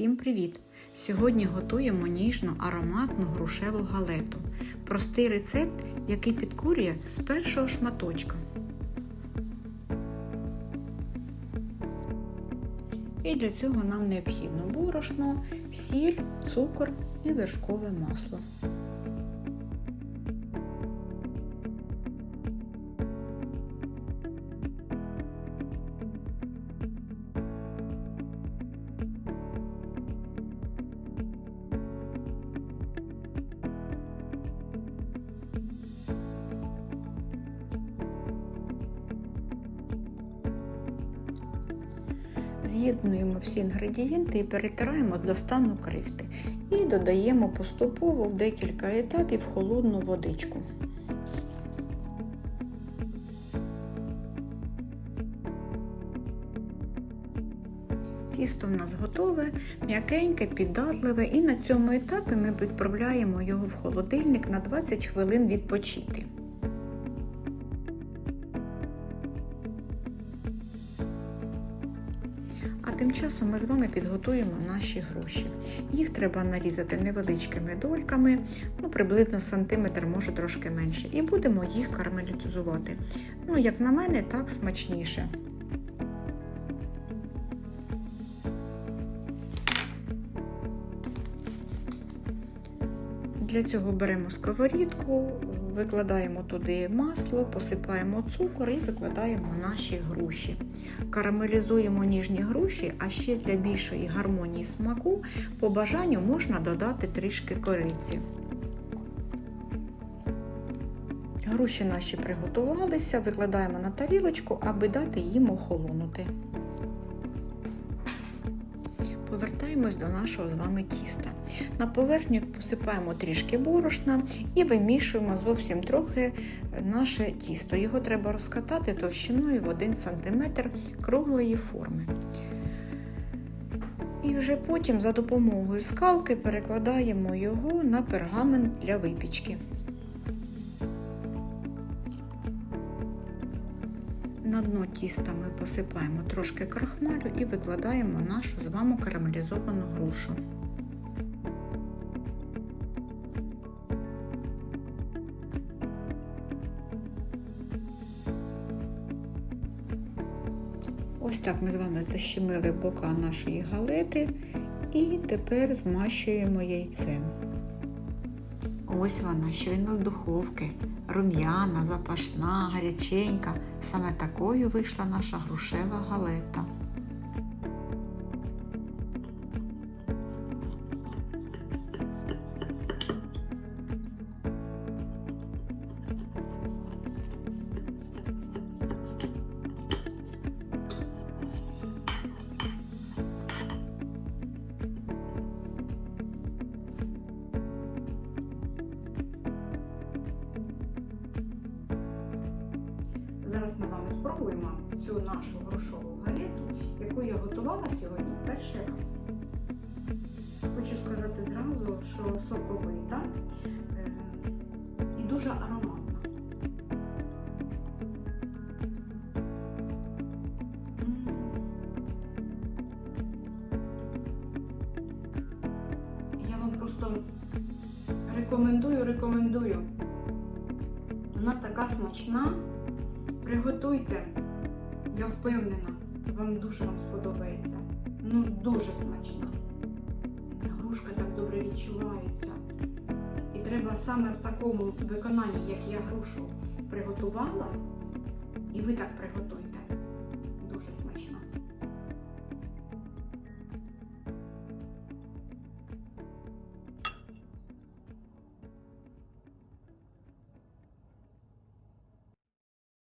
Всім привіт! Сьогодні готуємо ніжну ароматну грушеву галету. Простий рецепт, який підкурює з першого шматочка. І для цього нам необхідно борошно, сіль, цукор і вершкове масло. З'єднуємо всі інгредієнти і перетираємо до стану крихти. І додаємо поступово в декілька етапів холодну водичку. Тісто в нас готове, м'якеньке, піддатливе, і на цьому етапі ми відправляємо його в холодильник на 20 хвилин відпочити. Тим часом ми з вами підготуємо наші груші. Їх треба нарізати невеличкими дольками, ну приблизно сантиметр, може трошки менше. І будемо їх карамелізувати. Ну, як на мене, так смачніше. Для цього беремо сковорідку, викладаємо туди масло, посипаємо цукор і викладаємо наші груші. Карамелізуємо ніжні груші, а ще для більшої гармонії смаку по бажанню можна додати трішки кориці. Груші наші приготувалися, викладаємо на тарілочку, аби дати їм охолонути. Повертаємось до нашого з вами тіста. На поверхню посипаємо трішки борошна і вимішуємо зовсім трохи наше тісто. Його треба розкатати товщиною в 1 см круглої форми. І вже потім за допомогою скалки перекладаємо його на пергамент для випічки. На дно тіста ми посипаємо трошки крахмалю і викладаємо нашу з вами карамелізовану грушу. Ось так ми з вами защемили бока нашої галети і тепер змащуємо яйцем. Ось вона, щойно з духовки, рум'яна, запашна, гаряченька. Саме такою вийшла наша грушева галета. Яку сьогодні перший раз. Хочу сказати зразу, що соковита е, і дуже ароматна. Я вам просто рекомендую, рекомендую. Вона така смачна. Приготуйте, я впевнена, Тобто вам дуже вам сподобається. Ну, дуже смачно. Грушка так добре відчувається. І треба саме в такому виконанні, як я грушу приготувала, і ви так приготуйте. Дуже смачно.